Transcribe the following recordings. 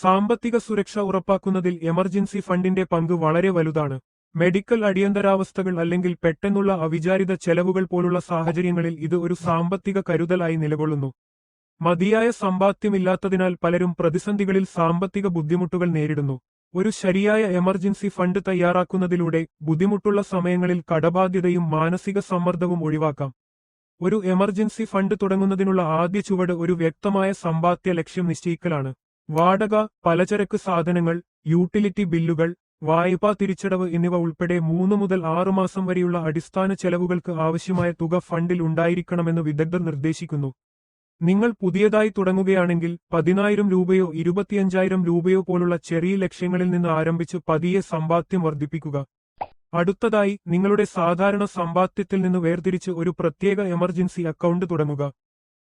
സാമ്പത്തിക സുരക്ഷ ഉറപ്പാക്കുന്നതിൽ എമർജൻസി ഫണ്ടിന്റെ പങ്ക് വളരെ വലുതാണ്. മെഡിക്കൽ അടിയന്തരാവസ്ഥകൾ അല്ലെങ്കിൽ പെട്ടെന്നുള്ള അവിചാരിത ചെലവുകൾ പോലുള്ള സാഹചര്യങ്ങളിൽ ഇത് ഒരു സാമ്പത്തിക കരുതലായി നിലകൊള്ളുന്നു. മതിയായ സമ്പാദ്യമില്ലാത്തതിനാൽ പലരും പ്രതിസന്ധികളിൽ സാമ്പത്തിക ബുദ്ധിമുട്ടുകൾ നേരിടുന്നു. ഒരു ശരിയായ എമർജൻസി ഫണ്ട് തയ്യാറാക്കുന്നതിലൂടെ ബുദ്ധിമുട്ടുള്ള സമയങ്ങളിൽ കടബാധ്യതയും മാനസിക സമ്മർദ്ദവും ഒഴിവാക്കാം. ഒരു എമർജൻസി ഫണ്ട് തുടങ്ങുന്നതിനുള്ള ആദ്യ ചുവട് ഒരു വ്യക്തമായ സമ്പാദ്യ ലക്ഷ്യം നിശ്ചയിക്കലാണ്. വാടക പലചരക്ക് സാധനങ്ങൾ യൂട്ടിലിറ്റി ബില്ലുകൾ വായ്പാ തിരിച്ചടവ് എന്നിവ ഉൾപ്പെടെ മൂന്ന് മുതൽ ആറ് മാസം വരെയുള്ള അടിസ്ഥാന ചെലവുകൾക്ക് ആവശ്യമായ തുക ഫണ്ടിൽ ഉണ്ടായിരിക്കണമെന്ന് വിദഗ്ധർ നിർദ്ദേശിക്കുന്നു. നിങ്ങൾ പുതിയതായി തുടങ്ങുകയാണെങ്കിൽ പതിനായിരം രൂപയോ ഇരുപത്തിയഞ്ചായിരം രൂപയോ പോലുള്ള ചെറിയ ലക്ഷ്യങ്ങളിൽ നിന്ന് ആരംഭിച്ച് പതിയെ സമ്പാദ്യം വർദ്ധിപ്പിക്കുക. അടുത്തതായി നിങ്ങളുടെ സാധാരണ സമ്പാദ്യത്തിൽ നിന്ന് വേർതിരിച്ച് ഒരു പ്രത്യേക എമർജൻസി അക്കൗണ്ട് തുടങ്ങുക.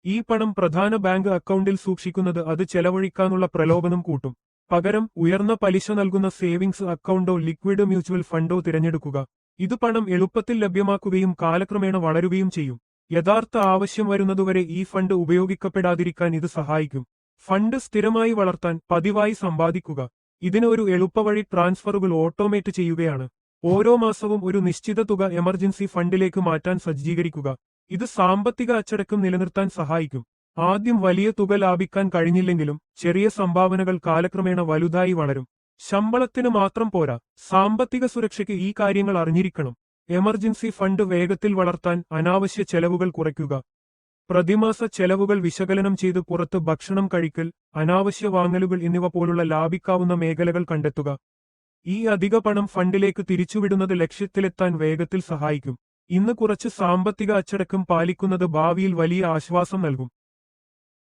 ഈ പണം പ്രധാന ബാങ്ക് അക്കൗണ്ടിൽ സൂക്ഷിക്കുന്നത് അത് ചെലവഴിക്കാനുള്ള പ്രലോഭനം കൂട്ടും. പകരം ഉയർന്ന പലിശ നൽകുന്ന സേവിങ്സ് അക്കൗണ്ടോ ലിക്വിഡ് മ്യൂച്വൽ ഫണ്ടോ തിരഞ്ഞെടുക്കുക. ഇത് പണം എളുപ്പത്തിൽ ലഭ്യമാക്കുകയും കാലക്രമേണ വളരുകയും ചെയ്യും. യഥാർത്ഥ ആവശ്യം വരുന്നതുവരെ ഈ ഫണ്ട് ഉപയോഗിക്കപ്പെടാതിരിക്കാൻ ഇത് സഹായിക്കും. ഫണ്ട് സ്ഥിരമായി വളർത്താൻ പതിവായി സമ്പാദിക്കുക. ഇതിന് ഒരു എളുപ്പവഴി ട്രാൻസ്ഫറുകൾ ഓട്ടോമേറ്റ് ചെയ്യുകയാണ്. ഓരോ മാസവും ഒരു നിശ്ചിത തുക എമർജൻസി ഫണ്ടിലേക്ക് മാറ്റാൻ സജ്ജീകരിക്കുക. ഇത് സാമ്പത്തിക അച്ചടക്കം നിലനിർത്താൻ സഹായിക്കും. ആദ്യം വലിയ തുക ലാഭിക്കാൻ കഴിഞ്ഞില്ലെങ്കിലും ചെറിയ സംഭാവനകൾ കാലക്രമേണ വലുതായി വളരും. ശമ്പളത്തിന് മാത്രം പോരാ. സാമ്പത്തിക സുരക്ഷയ്ക്ക് ഈ കാര്യങ്ങൾ അറിഞ്ഞിരിക്കണം. എമർജൻസി ഫണ്ട് വേഗത്തിൽ വളർത്താൻ അനാവശ്യ ചെലവുകൾ കുറയ്ക്കുക. പ്രതിമാസ ചെലവുകൾ വിശകലനം ചെയ്ത് പുറത്ത് ഭക്ഷണം കഴിക്കൽ അനാവശ്യ വാങ്ങലുകൾ എന്നിവ പോലുള്ള ലാഭിക്കാവുന്ന മേഖലകൾ കണ്ടെത്തുക. ഈ അധിക പണം ഫണ്ടിലേക്ക് തിരിച്ചുവിടുന്നത് ലക്ഷ്യത്തിലെത്താൻ വേഗത്തിൽ സഹായിക്കും. ഇന്ന് കുറച്ച് സാമ്പത്തിക അച്ചടക്കം പാലിക്കുന്നത് ഭാവിയിൽ വലിയ ആശ്വാസം നൽകും.